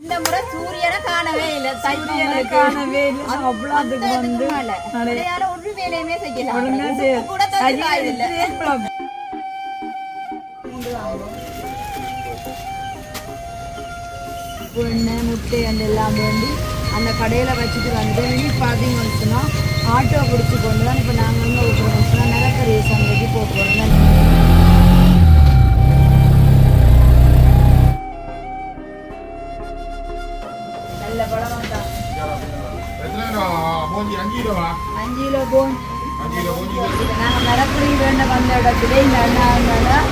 இந்த முறை சூரியனை காணவே இல்ல சூரியனை காணவே இல்லை. அவ்வளவுத்துக்கு வந்து அடையாள ஒரு வேலையுமே செய்யல. ஒழுங்கா செய்ய- கூட இல்ல. எண்ணெய் முட்டை அந்த எல்லாம் வேண்டி அந்த கடையில் வச்சுட்டு வந்து இனி பார்த்தீங்கன்னு சொன்னால் ஆட்டோ பிடிச்சி கொண்டு தான் இப்போ நாங்கள் வந்து விட்டுருக்கோம் சொன்னால் நிலக்கரி சந்தைக்கு போகிறோம் போஞ்சி அஞ்சு கிலோவா அஞ்சு கிலோ போன் அஞ்சு கிலோ போஞ்சி இருக்கு. நாங்கள் மரக்கறி வேண்ட வந்த இடத்துல இந்த அண்ணா இருந்தால்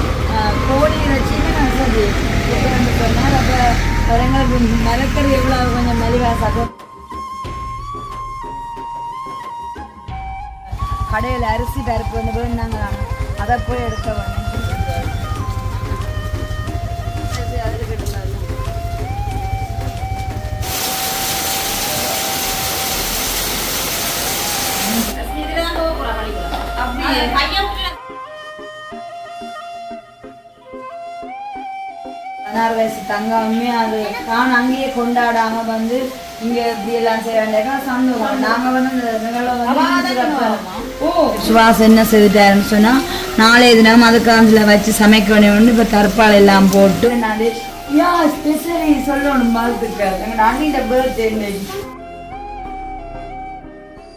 கோழி வச்சுன்னு நான் சரி வந்து சொன்னால் அப்போ எங்களுக்கு மரக்கறி எவ்வளோ கொஞ்சம் மலிவாசாக கடையில் அரிசி பருப்பு வந்து வேணுனாங்க அதை போய் எடுக்க வேணும் பதினாறு வயசு தங்கமே அது நான் அங்கேயே கொண்டாடாம வந்து இங்க இப்படி எல்லாம் செய்யறாங்க சந்தோஷம். நாங்க வந்து சுவாஸ் என்ன செய்துட்டாருன்னு சொன்னா நாளைய தினம் அதுக்காஞ்சில வச்சு சமைக்கணும் இப்ப தற்பால் எல்லாம் போட்டு. நான் யா ஸ்பெஷலி சொல்லணும் வாழ்த்துக்கள். எங்க அண்ணிட்ட birthday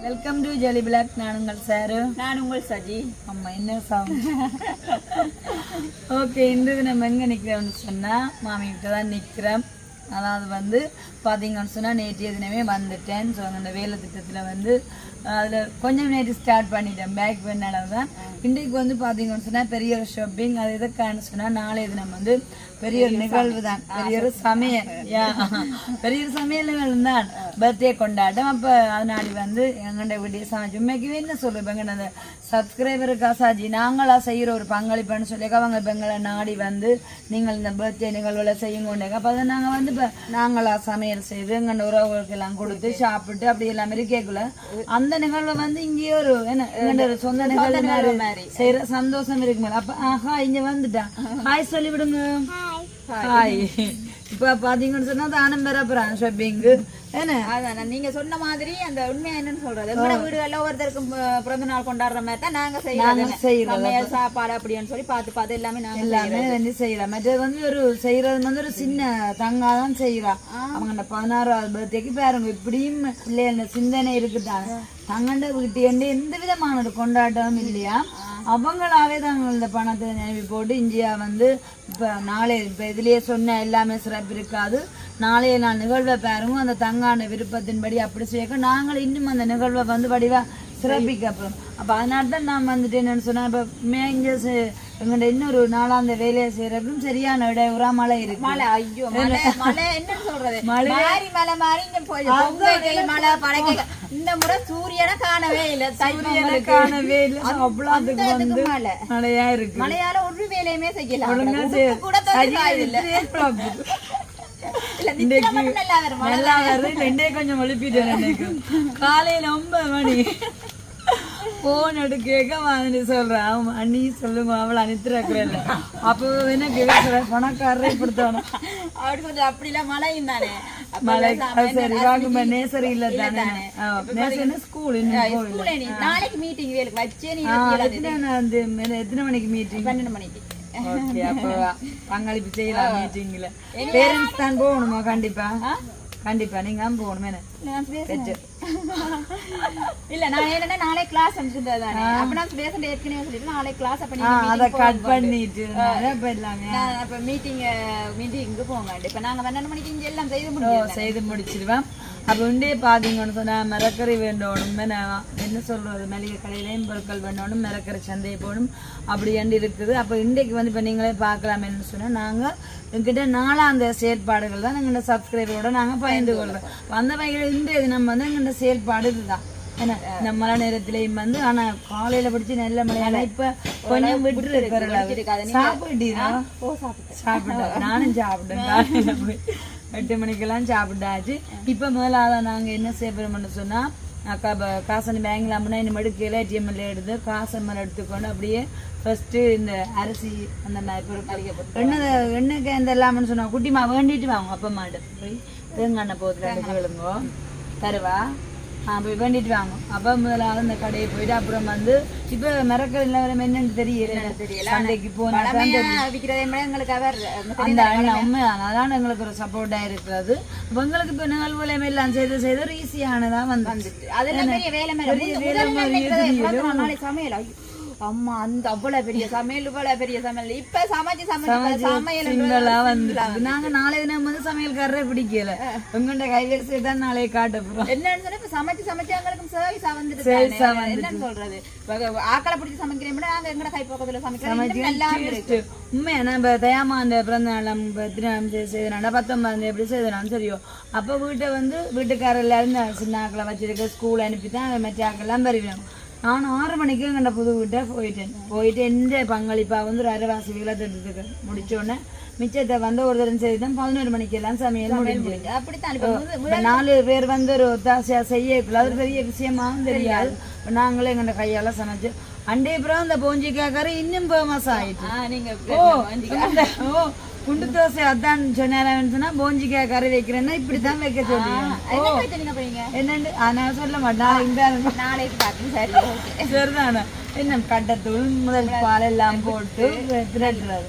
welcome to jelly blog நான் உங்கள் சாரு. நான் உங்கள் சஜி. ஆமா என்ன சவுண்ட் ஓகே இந்த இது நம்ம எங்கே நிற்கிறோம்னு சொன்னால் மாமிகிட்ட தான் நிற்கிறோம் அதாவது வந்து பார்த்தீங்கன்னு சொன்னால் நேற்றைய தினமே வந்துட்டேன். ஸோ அந்த வேலை திட்டத்தில் வந்து அதில் கொஞ்சம் நேற்று ஸ்டார்ட் பண்ணிட்டேன். பேக் பண்ணால தான் இன்றைக்கு வந்து பார்த்தீங்கன்னு சொன்னால் பெரிய ஒரு ஷாப்பிங் அது எதுக்கான்னு சொன்னால் நாளைய தினம் வந்து பெரிய ஒரு நிகழ்வு தான். பெரிய ஒரு சமையல். பெரிய ஒரு சமையல் தான். பர்த்டே கொண்டாட்டம். அப்போ அதனாடி வந்து எங்கள்கிட்ட வீட்டையே சமைச்சு உண்மைக்குமே என்ன சொல்லுவேன் இப்போ எங்கள்கிட்ட அந்த சப்ஸ்கிரைபருக்கா சாஜி நாங்களா செய்கிற ஒரு பங்களிப்புன்னு சொல்லி அவங்க இப்போ எங்களை நாடி வந்து நீங்கள் இந்த பர்த்டே நிகழ்வுல செய்யுங்க அப்போ அதை நாங்கள் வந்து இப்போ நாங்களா சமையல் செய்து எங்கள் உறவுகளுக்கு எல்லாம் கொடுத்து சாப்பிட்டு அப்படி எல்லாம் கேட்கல அந்த நிகழ்வை வந்து இங்கேயே ஒரு என்ன சொந்த நிகழ்வு மாதிரி செய்கிற சந்தோஷம் இருக்கு மேடம். அப்போ ஆஹா இங்கே வந்துட்டான் ஹாய் சொல்லி விடுங்க ஹாய் இப்போ பார்த்தீங்கன்னு சொன்னால் தானம் பெற ஷாப்பிங்கு அதான் நீங்க சொன்ன மாதிரி அந்த உண்மையா என்னன்னு சொல்றது. எங்களோட வீடுகள்ல ஒவ்வொருத்தருக்கும் பிறந்த நாள் கொண்டாடுற மாதிரி தான் நாங்க. சமையல் சாப்பாடு அப்படின்னு சொல்லி பார்த்து பார்த்து எல்லாமே நாங்க எல்லாமே வந்து செய்யலாம் மற்றது வந்து ஒரு செய்யறது வந்து ஒரு சின்ன தங்கா தான் செய்யறா. அவங்க அந்த பதினாறாவது பர்த்டேக்கு பாருங்க. இப்படியும் இல்லையா சிந்தனை இருக்குதாங்க தங்கண்ட வீட்டு எந்த விதமான ஒரு கொண்டாட்டமும் இல்லையா? அவங்களாவே தாங்க இந்த பணத்தை நினைவு போட்டு இந்தியா வந்து இப்போ நாளை இப்போ இதுலேயே சொன்ன எல்லாமே சிறப்பு இருக்காது. நாளைய நாள் நிகழ்வை பாருங்க அந்த தங்கான விருப்பத்தின்படி அப்படி செய்ய நாங்கள் இன்னும் அந்த நிகழ்வை வந்து வடிவா சிறப்பிக்கப்படும். அப்போ அதனால தான் நான் வந்துட்டு என்னன்னு சொன்னா இப்போ மேஞ்சஸ் எங்கள்கிட்ட இன்னொரு நாளாந்த வேலையை செய்யறதுக்கும் சரியான இடையூறா மழை இருக்கு. மழை ஐயோ மழை மழை சொல்றது? மாறி மழை மாறி இங்க மழை பழக்க இந்த முறை சூரியனை காணவே இல்ல சூரியனை காணவே இல்லை. அவ்வளோத்துக்கு வந்து மழை. மழையா இருக்கு. மழையால ஒரு வேலையுமே செய்யல ஒழுங்கா உப்பு செய்ய- கூட மட்டும் நல்லா மழை வருது ரெண்டே கொஞ்சம் ஒழிப்பிட்டேன் எனக்கு காலையில ஒன்பது மணி. போன் எடுக்க வந்து சொல்றேன் அவன் அண்ணி சொல்லுங்க அவளை அனுப்பிடுறேன் அப்போ என்ன கேட்கிற. பணக்காரரை கொடுத்தானோ அப்படி கொஞ்சம் அப்படிலாம் மழையும் தானே. மழை சரி வாங்க நேசரி இல்ல தானே. நேசரி ஸ்கூல் நாளைக்கு மீட்டிங் வேலுக்கு வச்சே நீ எத்தனை எத்தனை மணிக்கு மீட்டிங் பன்னெண்டு மணிக்கு. ஓகே அப்போ பங்களிப்பு செய்யலாம் மீட்டிங்ல பேரண்ட்ஸ் தான் போகணுமா கண்டிப்பா கண்டிப்பா நீங்க தான் போகணும். இல்ல நான் என்னன்னா நாளை கிளாஸ் அனுப்பிச்சிருந்தது தானே அப்ப நான் ஏற்கனவே சொல்லிட்டு நாளை கிளாஸ் அப்ப அத கட். பண்ணிட்டு அப்ப மீட்டிங் மீட்டிங்க்கு போங்க இப்ப நாங்க பன்னெண்டு மணிக்கு இங்க எல்லாம் செய்து முடியும் செய்து முடிச்சிருவேன் அப்போ உண்டே பாத்தீங்கன்னு சொன்னா மரக்கறி வேண்டணும் என்ன- என்ன சொல்றது? மளிகை கடையிலையும் பொருட்கள் வேண்டணும் மரக்கறி சந்தை போகணும் அப்படி ஏண்டு இருக்குது? அப்போ இன்றைக்கு வந்து இப்போ நீங்களே பார்க்கலாமேன்னு சொன்னா நாங்க எங்கிட்ட நாலாந்த செயற்பாடுகள் தான் எங்கள்ட சப்ஸ்கிரைபரோட நாங்க பகிர்ந்து கொள்றோம். அந்த வகையில் இன்றைய தினம் வந்து எங்கள்ட செயற்பாடு இதுதான். என்ன இந்த மழை நேரத்திலையும் வந்து ஆனா காலையில பிடிச்சி நல்ல மழை ஆனா இப்ப கொஞ்சம் விட்டு இருக்காது. சாப்பிட்டீரா ஓ சாப்பிட்டு சாப்பிட்டேன். நானும் சாப்பிட்டேன். எட்டு மணிக்கெல்லாம் சாப்பிட்டாச்சு. இப்போ முதலாவது நாங்கள் என்ன செய்யப்படுறோம்னு சொன்னால் அக்கா ப- காசு பேங்கில் அம்மனா இந்த மடுக்கையில் ஏடிஎம்எல் எடுத்து காசு மேலே எடுத்துக்கொண்டு அப்படியே ஃபர்ஸ்ட்டு இந்த அரிசி அந்த மாதிரி பொருட்கள் எண்ணெய் எண்ணெய்க்கு இந்த எல்லாம்னு சொன்னா குட்டிமா வேண்டிட்டு வாங்க அப்பா மாட்டு. போய் தேங்காய் ரெண்டு கேளுங்க தருவா? போய் வேண்டிட்டு வாங்க. அப்போ முதலாவது இந்த கடையை போயிட்டு அப்புறம் வந்து இப்போ மிரக்கல் நிலவரம் என்னன்னு தெரியல. தெரியல. சண்டைக்கு போனா தான் பழமையா தெரியும். விக்கிறதே விட எங்களுக்கு அவர் அந்த உண்மையான அதான் எங்களுக்கு ஒரு சப்போர்ட்டா இருக்கிறது. அப்ப எங்களுக்கு இப்போ நிகழ்வுலையும் எல்லாம் செய்து செய்து ஒரு ஈஸியானதா வந்து அதெல்லாம் பெரிய வேலை மேல வேலை சமையல் அம்மா அந்த அவ்வளவு பெரிய சமையல் இவ்வளவு பெரிய சமையல். இப்ப சமைச்சு சமைச்சு சமையல் வந்து நாங்க நாளைய தினம் வந்து சமையல்காரரே பிடிக்கல. உங்கள்கிட்ட கைவரிசை தான் நாளைய காட்ட போறோம். என்னன்னு சொன்னா இப்ப சமைச்சு சமைச்சு எங்களுக்கு சர்வீஸா வந்துட்டு. என்னன்னு சொல்றது? ஆக்களை பிடிச்சி சமைக்கிறேன் விட நாங்க எங்கட கை பக்கத்துல சமைக்கிறோம் நல்லா இருக்கு. உண்மையா? நம்ம தயாமா அந்த பிறந்த நாளம் திருநாளம் செய்தனால பத்தொன்பதாம் எப்படி செய்தனாலும் சரியோ. அப்போ வீட்டை வந்து வீட்டுக்காரர் எல்லாரும் சின்ன ஆக்களை வச்சிருக்க ஸ்கூல் அனுப்பி தான் மற்ற ஆக்கெல்லாம் பெறுவேன் நான் ஆறு மணிக்கு எங்கள்ட புது வீட்டை போயிட்டேன் போயிட்டு எந்த பங்களிப்பாக வந்து ஒரு அரைவாசி வீலை தட்டுறதுக்கு முடிச்சோடனே மிச்சத்தை வந்து ஒரு தரம் செய்து தான் பதினோரு மணிக்கு எல்லாம் சமையல் முடிஞ்சு அப்படித்தான் நாலு பேர் வந்து ஒரு ஒத்தாசையா செய்யக்குள்ள அது பெரிய விஷயமாவும் தெரியாது நாங்களே எங்கள்ட கையால சமைச்சு அண்டே அப்புறம் அந்த போஞ்சிக்காய் கறி இன்னும் ஃபேமஸ் ஆயிட்டு ஓ குண்டு தோசை அதான் சொன்னாரன் சொன்னா போஞ்சிக்காய் கறி வைக்கிறேன்னா இப்படித்தான் வைக்க நீங்க போறீங்க என்னண்டு? நான் சொல்ல மாட்டேன். இந்த நாளைக்கு பாக்கணும் சரி சரிதானே? என்ன கட்டத்தூள் முதல் பால் எல்லாம் போட்டு திரட்டுறது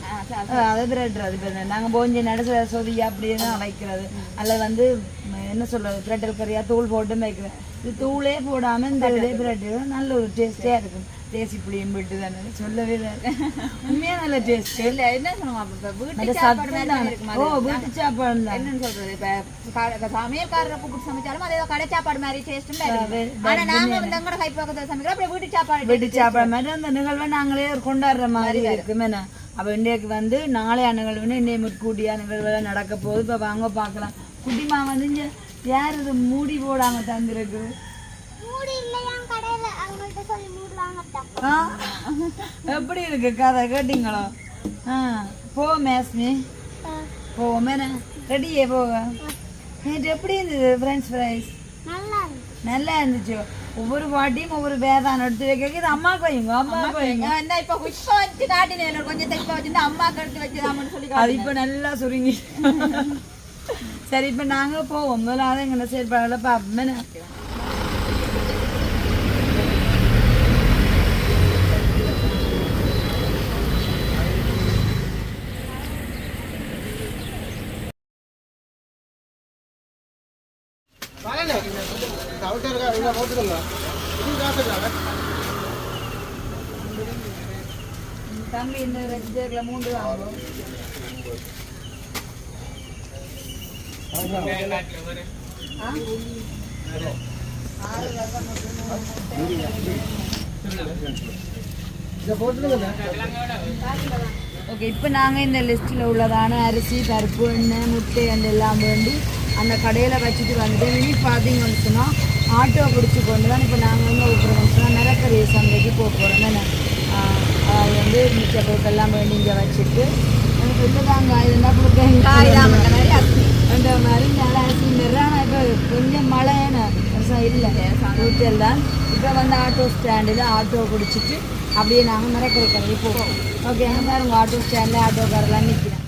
அதை திரட்டுறது இப்போ நாங்கள் போஞ்சி நடுசுல சொதி அப்படியே தான் வைக்கிறது. அதில் வந்து என்ன சொல்றது திரட்டல் கறியா தூள் போட்டு வைக்கிறேன் இது தூளே போடாம இந்த பிரட்டு நல்ல ஒரு டேஸ்டே இருக்கும். தேசி புளியும் விட்டு தானே சொல்லவே இல்லை. உண்மையா நல்ல டேஸ்ட் இல்ல என்ன சொல்லுவாங்க வீட்டு சாப்பாடு தான் ஓ? வீட்டு சாப்பாடு தான் என்னன்னு சொல்றது? இப்ப சமையல்காரரை கூப்பிட்டு சமைச்சாலும் அதே கடை சாப்பாடு மாதிரி டேஸ்டும் ஆனா நாங்க வந்து எங்கட கை பக்கத்துல சமைக்கிறோம். அப்படியே வீட்டு சாப்பாடு வீட்டு சாப்பாடு மாதிரி அந்த நிகழ்வை நாங்களே கொண்டாடுற மாதிரி இருக்கும். அப்போ இன்றைக்கு வந்து நாளைய நிகழ்வுன்னு இன்னைய முற்கூட்டியா நிகழ்வுலாம் நடக்க போகுது. இப்போ வாங்க பார்க்கலாம் குட்டிமா வந்து இங்க யார் இது மூடி போடாம தந்திருக்கு? மூடி இல்லையா? கடையில அவங்கள்ட்ட சொல்லி மூடலாங்கட்டா ஆ? எப்படி இருக்கு கதை? கேட்டீங்களோ? ஆ போ மேஸ்மி. போவோமே ரெடியே போக நேற்று எப்படி இருந்தது ஃப்ரெண்ட்ஸ் ஃப்ரைஸ் நல்லா இருந்துச்சு. ஒவ்வொரு வாட்டியும் ஒவ்வொரு வேதானம் எடுத்து வைக்க இது அம்மாக்கு வைங்க அம்மாக்கு வைங்க என்ன இப்ப இப்ப வச்சு நாட்டினேன். கொஞ்சம் தைப்ப வச்சிருந்து அம்மாக்கு எடுத்து வச்சுதாமன்னு சொல்லி அது இப்போ நல்லா சுருங்கி. சரி இப்போ நாங்கள் போவோம். முதலாவது எங்களை செயற்பாடுகளை பார்ப்போம் என்ன? தம்பி இந்த வெஜிடபிள் மூன்று வாங்கும் ஓகே இப்போ நாங்கள் இந்த லிஸ்ட்டில் உள்ளதான அரிசி பருப்பு எண்ணெய் முட்டை அந்த எல்லாம் வேண்டி அந்த கடையில் வச்சுட்டு வந்துட்டு இனி பார்த்தீங்கன்னு சொன்னால் ஆட்டோ பிடிச்சி கொண்டு தான் இப்போ நாங்கள் வந்து ஒவ்வொரு சொன்னால் நிறக்கரிய சந்தைக்கு போக போகிறோம் தானே அது வந்து மிச்ச பொருட்கள்லாம் வேண்டி இங்கே வச்சுட்டு எனக்கு இல்லை தாங்க இருந்தால் கொடுக்க அந்த மாதிரி நல்லா நிறான இப்போ கொஞ்சம் மழைன்னு பெருசாக இல்லை. ஊற்றல் தான். இப்போ வந்து ஆட்டோ ஸ்டாண்டில் ஆட்டோ பிடிச்சிட்டு அப்படியே நாங்கள் நிறக்கிற கடைக்கு போவோம். ஓகே பாருங்க ஆட்டோ ஸ்டாண்டில் ஆட்டோக்காரெல்லாம் நிற்கிறேன்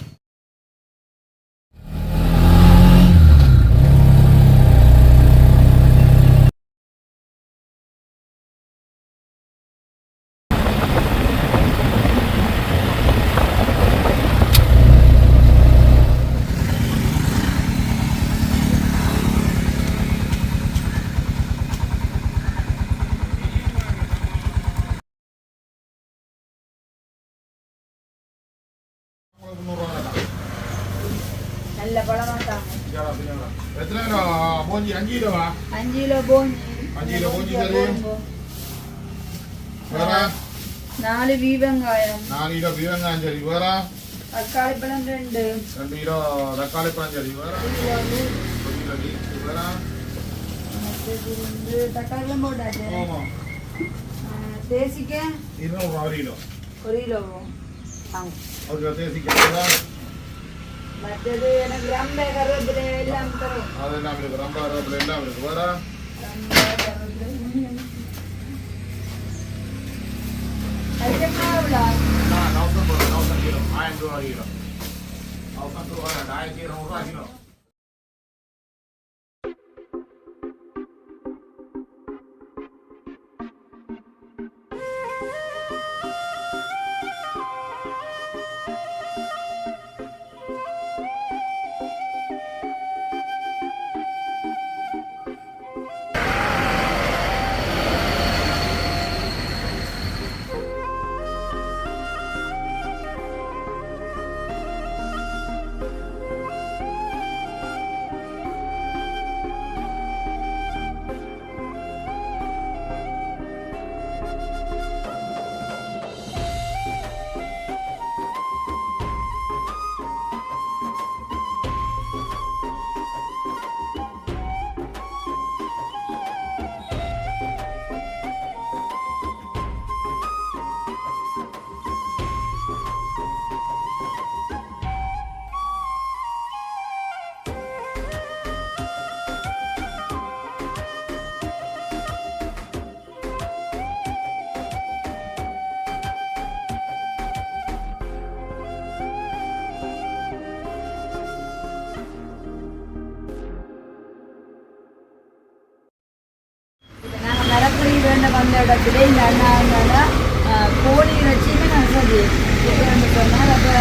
நல்ல பழமாக தான் எத்தனை கிலோ போஞ்சி அஞ்சு கிலோவா அஞ்சு கிலோ போஞ்சி அஞ்சு கிலோ போஞ்சி சரி வேற நாலு வீவங்காயம் நாலு கிலோ பீரங்காயம் சரி வேற தக்காளி பழம் ரெண்டு ரெண்டு கிலோ தக்காளி பழம் சரி வேற வேற தக்காளி பழம் போட்டாச்சு ஆமாம் தேசிக்க இருநூறு ஒரு கிலோ ஒரு கிலோ வாங்க ஒரு கிலோ தேசிக்க வேற மற்றது எனக்கு ரொம்ப கருவேப்பிலை எல்லாம் தரும். அது எல்லாம் இருக்கு ரொம்ப ரோட்டில் எல்லாம் இருக்கு வேற கருவேப்பிலை. ஆயிரம் ரூபா கிலோ. ஆயிரத்தி இருநூறுவா கிலோ. இடத்துல இந்த அண்ணா கோழி இறைச்சியுமே நான் வந்து சொன்னால் அப்போ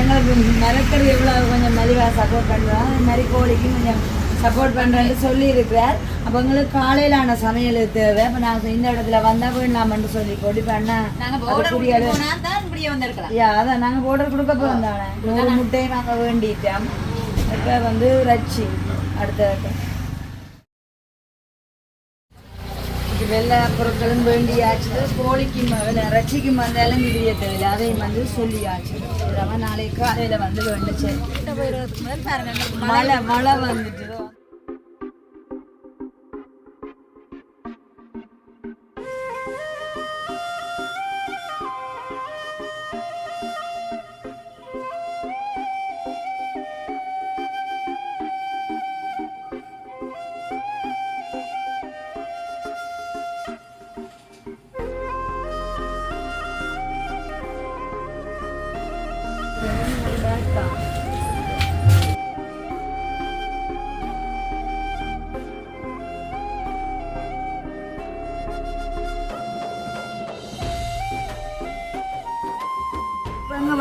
எங்களுக்கு மரக்கறி எவ்வளோ கொஞ்சம் மலிவாக சப்போர்ட் பண்ணுறோம் அது மாதிரி கோழிக்கும் கொஞ்சம் சப்போர்ட் பண்ணுறேன்னு சொல்லியிருக்கிறார். அப்போ எங்களுக்கு காலையிலான சமையல் தேவை. இப்போ நாங்கள் இந்த இடத்துல வந்தால் வேண்டாமன்னு சொல்லி போட்டு வந்திருக்கலாம். யா அதான் நாங்கள் போர்டர் கொடுக்க போகிறோம் தானே. நூறு முட்டையும் வாங்க வேண்டிட்டோம். இப்போ வந்து ரச்சி அடுத்த இது வெள்ளை பொருட்களும் வேண்டியாச்சு. கோழிக்கு வெள்ளை இறைச்சிக்கு வந்தாலும் விரிய தேவையில்லை அதையும் வந்து சொல்லியாச்சு. நாளைக்கு காலையில் வந்து வேண்டுச்சு மழை மழை வந்துட்டு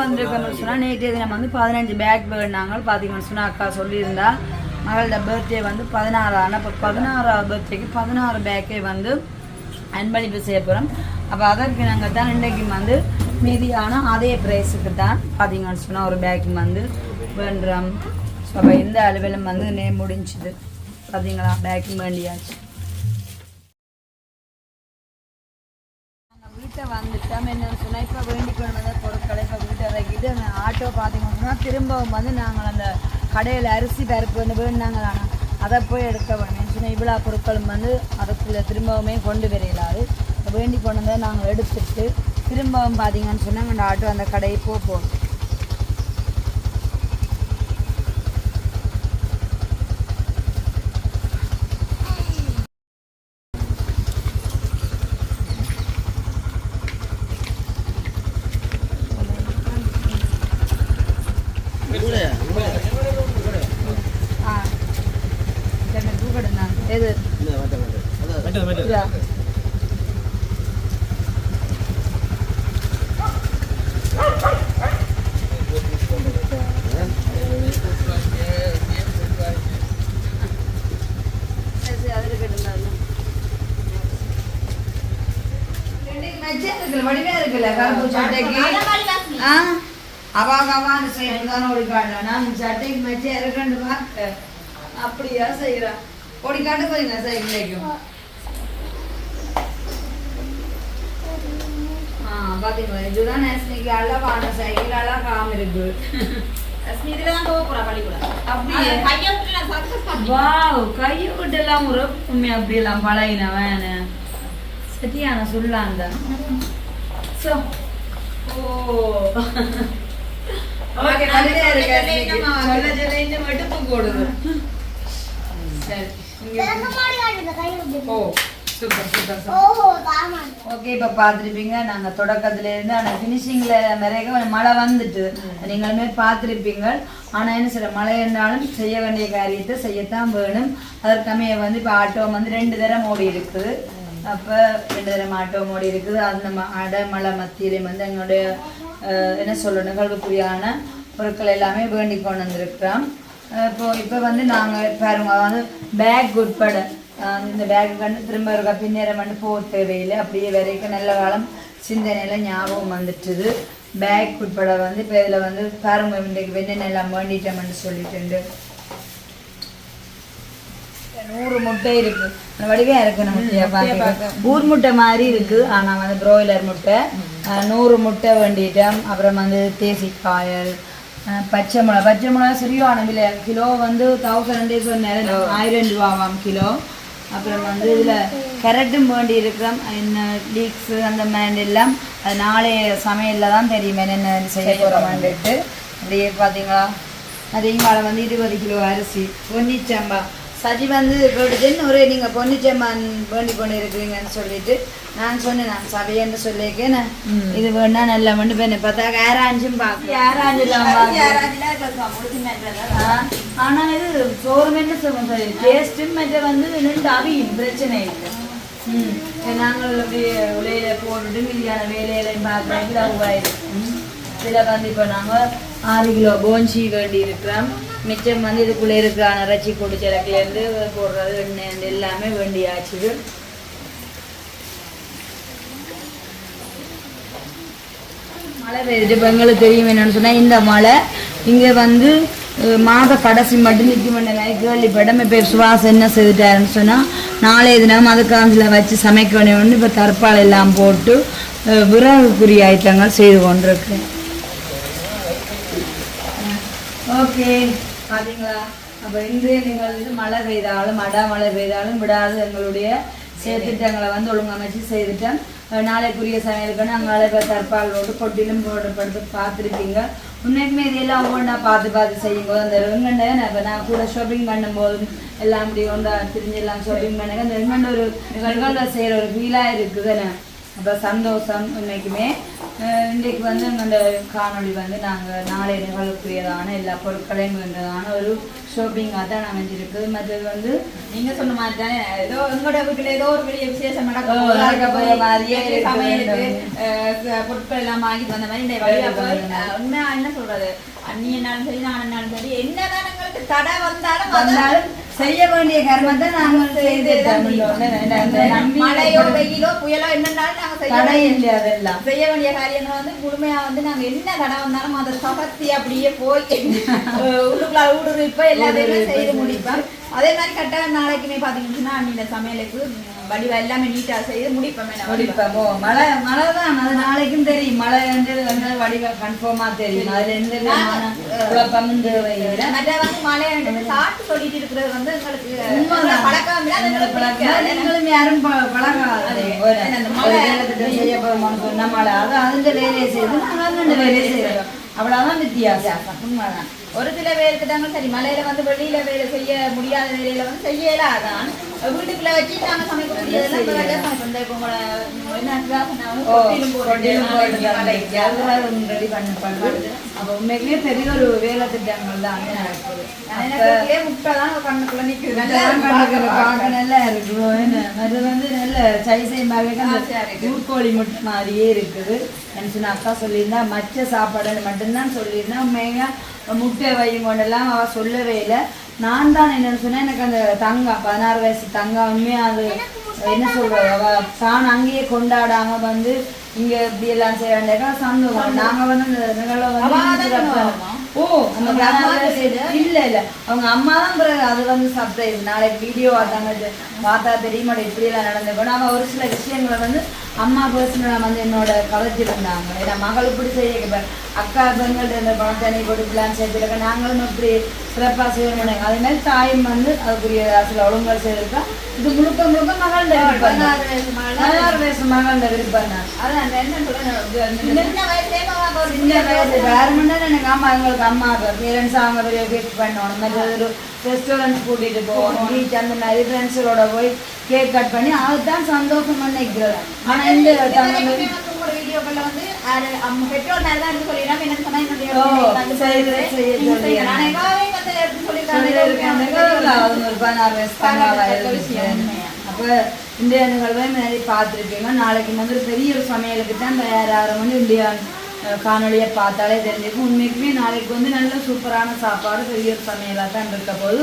வந்திருக்கோம்னு சொன்னால் நேற்றைய தினம் வந்து பதினஞ்சு பேக் வேணாங்க பார்த்தீங்கன்னு சொன்னால் அக்கா சொல்லியிருந்தா மகளோட பர்த்டே வந்து பதினாறு ஆனால் இப்போ பதினாறாவது பர்த்டேக்கு பதினாறு பேக்கே வந்து அன்பளிப்பு செய்ய போகிறோம் அப்போ அதற்கு நாங்கள் தான் இன்றைக்கு வந்து மீதியான அதே ப்ரைஸுக்கு தான் பார்த்தீங்கன்னு சொன்னால் ஒரு பேக்கு வந்து வேண்டுறோம் ஸோ அப்போ இந்த அளவிலும் வந்து நே முடிஞ்சுது. பார்த்தீங்களா? பேக்கிங் வேண்டியாச்சு நாங்கள் வீட்டை வந்துட்டோம் என்னன்னு சொன்னால் இப்போ வேண்டி கொண்டு வந்த பொருட்களை இப்போ வீட்டை இறக்கிட்டு அந்த ஆட்டோ ஆனால் திரும்பவும் வந்து நாங்கள் அந்த கடையில் அரிசி பருப்பு வந்து வேணுனாங்களாண்ணா அதை போய் எடுக்க வேணும் சின்ன இவ்வளோ பொருட்களும் வந்து அதுக்குள்ளே திரும்பவுமே கொண்டு வரையிலாது வேண்டி கொண்டு வந்து நாங்கள் எடுத்துட்டு திரும்பவும் பார்த்தீங்கன்னு சொன்னால் அந்த ஆட்டோ அந்த கடையை போகும் போகுது ஆ என்ன தூக்கடுண்ணா எது இதா? சரி, சரி, அது இருக்கட்டும் தான். ரெண்டுக்கு மச்சம் இருக்குல்ல, வடிவா இருக்குல்ல, கருப்பு சட்டைக்கு. ஆ? அவாக அவான்னு செய்யறதுதானே ஓடிக்காடல நான் சட்டைக்கு மச்சம் இருக்கண்டு பார்க்க அப்படியா செய்யறா ஓடிக்காட்டு போய் நான் செய்ய கிடைக்கும் ஆ பாத்தீங்களா? இதுதான் அழகான சைக்கிள் அழகாம இருக்கு. தான் ஒரு அப்படியெல்லாம் பழகினவன் சரியான சொல்லாந்த சோ ஓ. ஓகே நல்லா இருக்கு சொல்ல சொல்ல இன்னும் வெட்டுப்பு போடுது. சரி இங்க மாடி காட்டுது கை விட்டு ஓ சூப்பர் சூப்பர் சூப்பர். ஓஹோ தாமான் ஓகே இப்போ பார்த்துருப்பீங்க நாங்கள் தொடக்கத்துலேருந்து ஆனால் ஃபினிஷிங்கில் நிறைய மழை வந்துட்டு நீங்களுமே பார்த்துருப்பீங்க. ஆனால் என்ன சில மழை இருந்தாலும் செய்ய வேண்டிய காரியத்தை செய்யத்தான் வேணும். அதற்கமைய வந்து இப்போ ஆட்டோ வந்து ரெண்டு தரம் ஓடி இருக்குது அப்போ ரெண்டு தரம் ஆட்டோ ஓடி இருக்குது. அந்த ம- அடை மலை மத்தியிலையும் வந்து எங்களுடைய என்ன சொல்லணும் நிகழ்வுக்குரியான பொருட்கள் எல்லாமே வேண்டி கொண்டு வந்திருக்கிறோம். இப்போ இப்போ வந்து நாங்கள் பாருங்க வந்து பேக் உட்பட இந்த பேக் கண்டு திரும்ப இருக்க பின்னேரம் வந்து போக தேவையில்லை. அப்படியே வரைக்கும் நல்ல காலம் சிந்தனையில் ஞாபகம் வந்துட்டுது. பேக் உட்பட வந்து இப்போ இதில் வந்து பாருங்க இன்றைக்கு வெண்ணெய் எல்லாம் வேண்டிட்டோம்னு சொல்லிட்டு நூறு முட்டை இருக்கு. வடிவே இருக்கு பார்க்க. ஊர் முட்டை மாதிரி இருக்கு. ஆனா வந்து ப்ரோயிலர் முட்டை. நூறு முட்டை வேண்டிட்டோம். அப்புறம் வந்து தேசிக்காயல் ஆஹ் பச்சை மிளகா. பச்சை மிளகா சரியான விலை கிலோ வந்து தௌசண்ட் சொன்னேன் ஆயிரம் ரூபாவாம் கிலோ. அப்புறம் வந்து இதுல கேரட்டும் வேண்டி இருக்கிறோம். என்ன லீக்ஸ் அந்த மாதிரி எல்லாம். அது நாளைய சமையல்ல தான் தெரியும் என்னென்ன செய்ய போகிறோமான்ட்டு அப்படியே பார்த்தீங்களா? அது இங்கால வந்து இருபது கிலோ அரிசி. பொன்னிச்சம்பா. சஜி வந்து போட்டுச்சுன்னு ஒரே நீங்கள் பொன்னிச்சம்பான் வேண்டி கொண்டு இருக்கிறீங்கன்னு சொல்லிட்டு நான் சொன்னேன் நான் சபையன்னு சொல்லியிருக்கேன் இது வேணா நல்லா வேண்டு போய் பார்த்தா யாராஞ்சும் பார்க்க யாராஞ்செல்லாம் யாராச்சும் இருக்கா, முடிச்சு மேல ஆனா இது சோறு என்ன சொல்லுங்க டேஸ்ட்டும் மற்ற வந்து நின்று அவியும் பிரச்சனை இல்லை. ம். நாங்கள் அப்படியே உலையில போட்டுட்டு மீதியான வேலையிலையும் லவ்வாயிருக்கு இதில் வந்து இப்போ நாங்கள் ஆறு கிலோ போஞ்சி வேண்டி இருக்கிறோம் மிச்சம் வந்து இதுக்குள்ளே இருக்கிற இறைச்சி பொடிச்சலக்கிலேருந்து போடுறது எண்ணெய் எல்லாமே வேண்டி ஆச்சுது மழை பெய்யுது. இப்போ எங்களுக்கு தெரியும் என்னன்னு சொன்னால் இந்த மழை இங்கே வந்து மாத கடைசி மட்டும் நிற்கும் மாதிரி கேள்விப்படம் இப்போ சுவாசம் என்ன செய்துட்டாருன்னு சொன்னால் நாளைய தினம் அது காஞ்சில் வச்சு சமைக்க வேண்டிய இப்போ தற்பால் எல்லாம் போட்டு விறகுக்குரிய ஐட்டங்கள் செய்து கொண்டிருக்கேன் ஓகே பார்த்தீங்களா அப்போ இன்றைய நீங்கள் வந்து மழை பெய்தாலும் அடா மழை பெய்தாலும் விடாது. எங்களுடைய செயற்திட்டங்களை வந்து ஒழுங்கமைச்சு செய்துட்டேன். நாளைக்குரிய சமையலுக்கு நாங்கள் இப்போ தற்பால் போட்டு கொட்டிலும் போடப்படுத்து பார்த்துருப்பீங்க. உண்மைக்குமே இதெல்லாம் ஒவ்வொன்றா பார்த்து பார்த்து செய்யும்போது அந்த வெங்கண்டை இப்போ நான் கூட ஷாப்பிங் பண்ணும்போது எல்லாம் அப்படி ஒன்றா திரிஞ்சு எல்லாம் ஷாப்பிங் பண்ணுங்க. அந்த வெங்கண்ட ஒரு வெங்கண்ட செய்கிற ஒரு ஃபீலாக இருக்குதுன்னு அப்போ சந்தோஷம் அஹ் இன்றைக்கு வந்து எங்களோட காணொளி வந்து நாங்கள் நாளை நிகழ்வுக்குரியதான எல்லா பொருட்களையும் வேண்டதான ஒரு ஷாப்பிங்காக தான் அமைஞ்சிருக்கு. மற்றது வந்து நீங்க சொன்ன மாதிரி தானே ஏதோ எங்களோட வீட்டுல ஏதோ ஒரு பெரிய விசேஷம் நடக்க. சமையலுக்கு பொருட்கள் எல்லாம் வாங்கிட்டு வந்த மாதிரி இந்த வழியா போய் வேணும். அஹ், உண்மையா என்ன சொல்றது? அண்ணியனாலும் சரி நானும் சரி என்னதான் எங்களுக்கு தடை வந்தாலும் வந்தாலும் செய்ய வேண்டிய கர்மத்தை நாங்கள் செய்து மழையோ வெயிலோ புயலோ என்னன்னாலும் நாங்க தடை இல்லை அதெல்லாம். செய்ய வேண்டிய காரியங்கள் வந்து முழுமையா வந்து நாங்க என்ன தடை வந்தாலும் அதை சகத்தி அப்படியே போய் உள்ளுக்குள்ள ஊடுருவிப்ப எல்லாத்தையுமே செய்து முடிப்பேன் அதே மாதிரி கரெக்டாக நாளைக்குமே பாத்தீங்கன்னா அண்ணில சமையலுக்கு வடிவா எல்லாமே நீட்டா செய்து முடிப்போம் ஓ, மழை மழை தான். அது நாளைக்கும் தெரியும். மழை வந்து வடிவ கன்ஃபார்மா தெரியும். அதுல விதமான குழப்பமும் தேவையில்லை. மற்ற வந்து சாட்டு சொல்லிட்டு இருக்கிறது வந்து எங்களுக்கு. பழக்கம். நீங்களும் யாரும் பழகாது. சொன்னா மழை. அது அந்த வேலையை செய்து நாங்க அந்த வேலையை செய்யறோம். அவ்வளவுதான் வித்தியாசம். உண்மைதான். ஒரு சில பேருக்கு தாங்க சரி மலையில வந்து வெளியில வேலை செய்ய முடியாத வேலையில வந்து செய்யலாதான் வீட்டுக்குள்ள வச்சு நாங்க சமைப்போம். இப்போ பண்ணப்படுது. அப்ப உண்மையிலேயே பெரிய ஒரு வேலை திட்டங்கள் தான். அங்க நடக்குது. நான் எனக்கு வீட்டிலேயே முட்டை தான் கண்ணுக்குள்ள நிக்குது. நல்லா அது வந்து நல்ல இருக்கு. ஊர்கோழி முட்டை மாதிரியே இருக்குது. எனக்கு சொன்ன அக்கா சொல்லியிருந்தா மச்ச சாப்பாடுன்னு மட்டும்தான் சொல்லியிருந்தா உண்மையா முட்டை வையும் கொண்டெல்லாம் அவ சொல்லவே இல்லை. நான் தான் என்னன்னு சொன்னா எனக்கு அந்த தங்கா பதினாறு வயசு தங்கா உண்மையா அது என்ன சொல்றது? அவ தான் அங்கேயே கொண்டாடாம வந்து இங்க இப்படி எல்லாம் செய்ய வேண்டிய சந்தோஷம். நாங்க வந்து அந்த நிகழ்வை அவ வந்து? ஓ அந்த அவங்க அம்மா இல்ல இல்ல. அவங்க அம்மா தான் பிறகு அது வந்து சர்ப்ரைஸ் நாளைக்கு வீடியோ பார்த்தாங்க பார்த்தா தெரியுமா இப்படி எல்லாம் நடந்துக்கணும் அவன் ஒரு சில விஷயங்களை வந்து அம்மா பர்சனலா வந்து என்னோட கதைச்சிருந்தாங்க ஏன்னா மகள் இப்படி செய்ய அக்கா பெண்கள்ட்ட இந்த பணத்தை நீ கொடுக்கலாம் சேர்த்துருக்க நாங்களும் இப்படி சிறப்பா செய்யணும் அதே மாதிரி தாயும் வந்து அதுக்குரிய சில ஒழுங்கல் செய்திருக்கா இது முழுக்க முழுக்க பதினாறு வயசு மகள். பதினாறு வயசு மகள்கிட்ட விருப்பம் தான் அதான் சின்ன வயசு. வேறுமெண்டா எனக்கு அம்மா எங்களுக்கு அம்மா பேரண்ட்ஸ் அவங்க பெரிய கிஃப்ட் பண்ணணும். ஒரு ரெஸ்டாரண்ட் கூட்டிட்டு போகணும். பீச் அந்த மாதிரி ஃப்ரெண்ட்ஸுகளோட போய் கேக் கட் பண்ணி அதுதான் சந்தோஷம் நினைக்கிறது ஆனா இந்த வீடியோக்கள்ல வந்து பெற்றோர் தான் எடுத்து சொல்லிடுறாங்க எனக்கு சொன்னா என்னுடைய வந்து வந்து. அப்ப இந்திய நிகழ்வை நிறைய பார்த்துருப்பீங்க நாளைக்கு வந்து ஒரு பெரிய ஒரு சமையலுக்கு தான் தயாராகிற மணி இந்தியா அஹ், காணொளியை பார்த்தாலே தெரிஞ்சிருக்கும். உண்மைக்குமே நாளைக்கு வந்து நல்ல சூப்பரான சாப்பாடு பெரிய ஒரு சமையலாக தான் இருக்க போது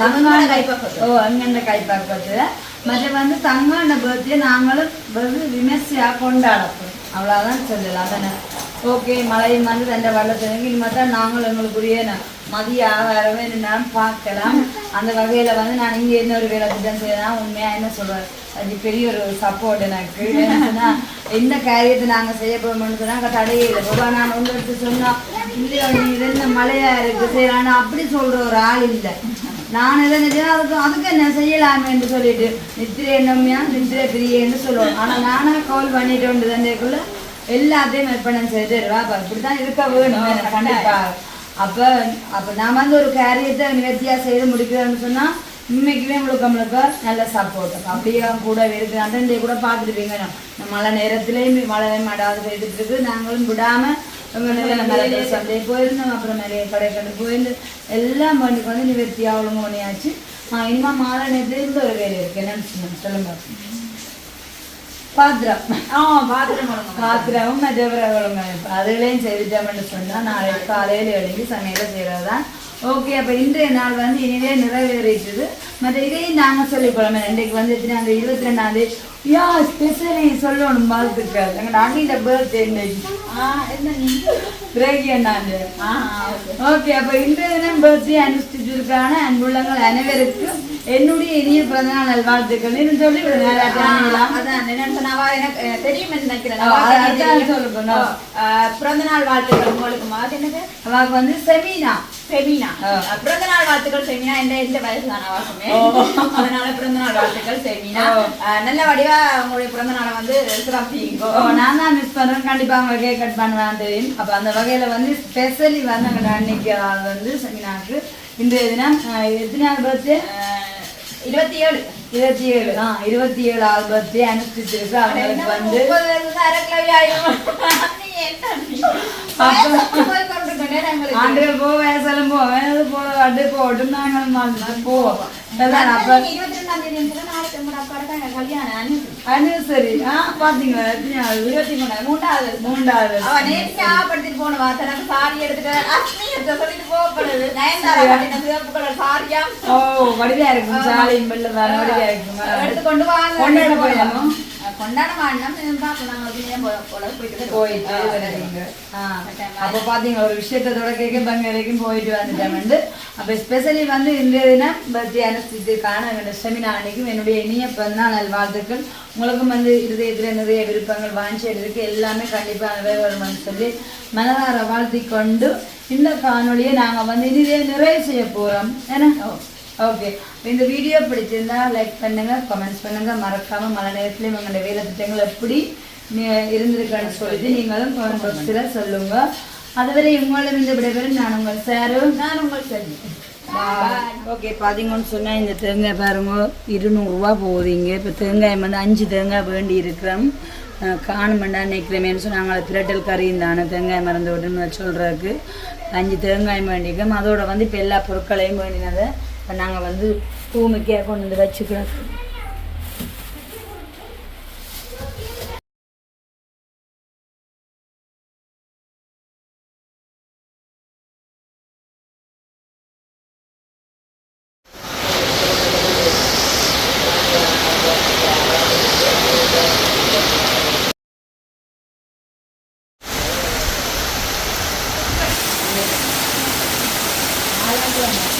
தங்கான கைப்பக்குவம். ஓ அங்கே கைப்பாக்கத்தில் மற்ற வந்து தங்கான பர்த்டே நாங்களும் வந்து விமர்சையாக கொண்டாடப்போம் அவ்வளோதான் சொல்லலாம் அதானே ஓகே மழையும் வந்து ரெண்டு வெள்ளத்தினங்க இனிமேல் தான் நாங்களும் எங்களுக்குரிய மதிய ஆகாரமே என்ன பார்க்கலாம் அந்த வகையில் வந்து நான் இங்கே என்ன ஒரு வேலை திட்டம் செய்யலாம் உண்மையாக என்ன சொல்கிறேன் அது பெரிய ஒரு சப்போர்ட் எனக்கு என்ன காரியத்தை நாங்கள் செய்ய போகிறோம்னு சொன்னால் அங்கே தடையே இல்லை பாபா நான் உங்களுக்கு சொன்னால் இல்லையோ நீ இது மழையாக இருக்குது செய்யலாம் அப்படி சொல்கிற ஒரு ஆள் இல்லை நான் எதை நினைச்சேன் அதுக்கு அதுக்கு என்ன செய்யலாமே என்று சொல்லிட்டு நித்திரை என்னம்மையா நித்திரை பிரியன்னு சொல்லுவோம். ஆனால் நானாக கால் பண்ணிட்டு வந்து தந்தைக்குள்ள எல்லாத்தையும் விற்பனம் செய்துருவா அப்போ இப்படித்தான் இருக்க வேணும். கண்டிப்பா. அப்போ அப்போ நான் வந்து ஒரு காரியத்தை நிவர்த்தியாக செய்து முடிக்கிறேன்னு சொன்னால் உண்மைக்குமே முழுக்க முழுக்க நல்ல சப்போர்ட் அப்படியே கூட இருக்கு. அண்டே கூட பார்த்துருப்பீங்க நான் மழை நேரத்துலேயும் மழை மடாது பெய்துட்டு இருக்கு. நாங்களும் விடாமல் மேலே சந்தை போயிருந்தோம் அப்புறம் நிறைய கடைக்கடை போயிருந்து எல்லாம் பண்ணி வந்து நிவர்த்தி அவ்வளோ பண்ணியாச்சு இனிமே மாலை நேரத்துல இந்த ஒரு வேலை இருக்கு. என்னன்னு சொல்லுங்க. பாத்திரம் ஆ பாத்ரூம் ஒழுங்கு பாத்திரமும் மற்றவர்களுங்க அதுகளையும் செய்துட்டோம்னு சொன்னா நாளைக்கு காலையில் எழுதி சமையல செய்யறதுதான் ஓகே அப்ப இன்றைய நாள் வந்து இனிவே நிறைவேறிட்டுது. மற்ற இதையும் நாங்க சொல்லிக்கொள்ளணும் இன்றைக்கு வந்து அந்த இருபத்தி ரெண்டாம் தேதி. யா ஸ்பெஷலி சொல்லணும் வாழ்த்துக்கள். எங்க அண்ணிட்ட பர்த்டே அண்ணாண்டு ஆ ஓகே. அப்ப இன்றைய தினம் பர்த்டே அனுஷ்டிச்சிருக்கான அன்புள்ளங்கள் அனைவருக்கும் என்னுடைய இனிய பிறந்தநாள் நல்வாழ்த்துக்கள் நீங்க சொல்லி எனக்கு தெரியும் நினைக்கிறேன். பிறந்த நாள் வாழ்த்துக்கள் உங்களுக்கு மாதிரி என்னது? அவருக்கு வந்து செமீனா. செமினா பிறந்த நாள் வாழ்த்துக்கள் செமினா எந்த எந்த வயசு தான் அவசமே அதனால பிறந்த நாள் வாழ்த்துக்கள் செமினா நல்ல வடிவா உங்களுடைய பிறந்த நாளை வந்து சிறப்பிங்கோ நான் தான் மிஸ் பண்றேன் கண்டிப்பா அவங்க கேக் கட் பண்ணுவேன் தெரியும் அப்ப அந்த வகையில வந்து ஸ்பெஷலி வந்து அங்க அன்னைக்கு வந்து செமினாக்கு இன்றைய தினம் அஹ், எத்தனாவது பர்த்டே இருபத்தி ஏழு இருபத்தி ஏழு ஆ இருபத்தி ஏழாவது பர்த்டே அனுஷ்டிச்சிருக்கு அவங்களுக்கு வந்து முப்பது வயசு வயசாலும் போவோம் வயசு போக அட்டு போட்டும் நாங்கள் வாழ்ந்துட்டு போவோம் ஆ பாத்தீங்களா இருபத்தி மூன்றாவது மூன்றாவது நேற்று ஞாபகப்படுத்திட்டு சாரி எடுத்துட்டு சொல்லிட்டு போகப்படுது நயன்தாரா கட்டின சிவப்பு கலர் சாரியா ஓ வடிவா இருக்கும் வடிவா இருக்கும் எடுத்து கொண்டு வாங்க கொண்டாட அஹ் கொண்டாட மாட்டோம் பார்ப்போம் நாங்கள் பிள்ளைங்க போல போல போயிட்டு போயிட்டு வருவீங்க. ஆ, அப்ப பாத்தீங்க ஒரு விஷயத்தை தொடக்க பங்கு வரைக்கும் போயிட்டு வந்துட்டேன் அப்ப ஸ்பெஷலி வந்து இன்றைய தினம் பர்த்டே அனுஷ்டித்திற்கான என்னோட செமினா அன்னைக்கும் என்னுடைய இனிய பிறந்தநாள் நல்வாழ்த்துக்கள் உங்களுக்கும் வந்து இருதயத்துல நிறைய விருப்பங்கள் வாஞ்சியல் இருக்கு எல்லாமே கண்டிப்பா நிறைவேறும்னு சொல்லி மனதார வாழ்த்தி கொண்டு இந்த காணொளியை நாங்க வந்து இனிதே நிறைவு செய்ய போறோம் ஏன்னா ஓகே இந்த வீடியோ பிடிச்சிருந்தா லைக் பண்ணுங்க கமெண்ட்ஸ் பண்ணுங்க. மறக்காம மழை நேரத்துல உங்களோட வேலை திட்டங்கள் எப்படி இருந்திருக்குன்னு சொல்லிட்டு நீங்களும் கமெண்ட் பாக்ஸில் சொல்லுங்க. அதுவரை உங்களும் இந்த விடைபெறும். நான் உங்கள் சாரும் நான் உங்களுக்கு சரி ஓகே பார்த்தீங்கன்னு சொன்னால் இந்த தேங்காய் பாருங்க இருநூறுவா போகுதுங்க இப்போ தேங்காய் வந்து அஞ்சு தேங்காய் வேண்டி இருக்கிறோம். காணுமெண்டா நிற்கிறமேனு சொன்னாங்க நாங்கள் பிரட்டல் கறியும் தானே தேங்காய் மறந்து விட்டுன்னு சொல்கிறதுக்கு அஞ்சு தேங்காய் வேண்டிக்கிறோம் அதோட வந்து இப்போ எல்லா பொருட்களையும் வேண்டினதை இப்போ நாங்கள் வந்து பூமிக்கே கொண்டு வந்து வச்சுக்கிறோம் Thank you.